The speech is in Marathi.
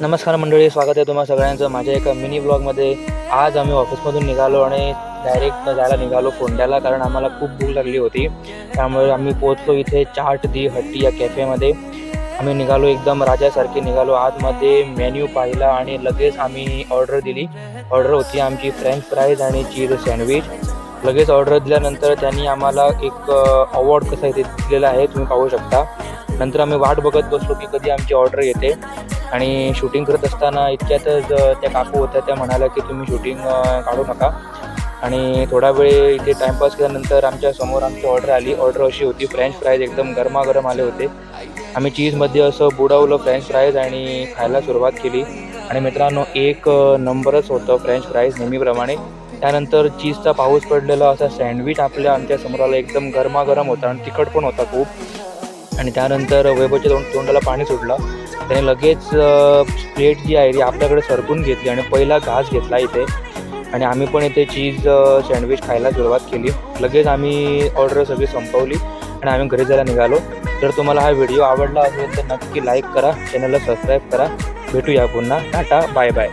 नमस्कार मंडळी स्वागत आहे तुम्हाला सगळ्यांचं माझ्या एका मिनी ब्लॉगमध्ये. आज आम्ही ऑफिसमधून निघालो आणि डायरेक्ट जायला निघालो फोंड्याला कारण आम्हाला खूप भूक लागली होती. त्यामुळे आम्ही पोहोचलो इथे चाट दी हट्टी या कॅफेमध्ये. आम्ही निघालो एकदम राजासारखे निघालो. आतमध्ये मेन्यू पाहिला आणि लगेच आम्ही ऑर्डर दिली. ऑर्डर होती आमची फ्रेंच फ्राईज आणि चीज सँडविच लगेच ऑर्डर दिल्यानंतर त्यांनी आम्हाला एक अवॉर्ड कसा इथे दिलेला आहे तुम्ही पाहू शकता. नंतर आम्ही वाट बघत बसलो की कधी आमची ऑर्डर येते. आणि शूटिंग करत असताना इतक्यातच त्या काकू होत्या त्या म्हणाल्या की तुम्ही शूटिंग काढू नका. आणि थोडा वेळ इथे टाईमपास केल्यानंतर आमच्यासमोर आमची ऑर्डर आली. ऑर्डर अशी होती फ्रेंच फ्राईज एकदम गरमागरम आले होते. आम्ही चीजमध्ये असं बुडवलं फ्रेंच फ्राईज आणि खायला सुरुवात केली. आणि मित्रांनो एक नंबरच होतं फ्रेंच फ्राईज नेहमीप्रमाणे. त्यानंतर चीजचा पाऊस पडलेला असा सँडविच आपल्या आमच्या समोराला एकदम गरमागरम होता आणि तिखट पण होता खूप. आणि त्यानंतर वैभवच्या तोंड तोंडाला पाणी सुटलं. त्याने लगेच प्लेट जी आहे ती आपल्याकडे सरकून घेतली आणि पहिला घास घेतला इथे. आणि आम्ही पण इथे चीज सँडविच खायला सुरुवात केली. लगेच आम्ही ऑर्डर सगळी संपवली आणि आम्ही घरी जायला निघालो. जर तुम्हाला हा व्हिडिओ आवडला असेल तर नक्की लाईक करा चॅनलला सबस्क्राईब करा. भेटूया पुन्हा. Tata bye bye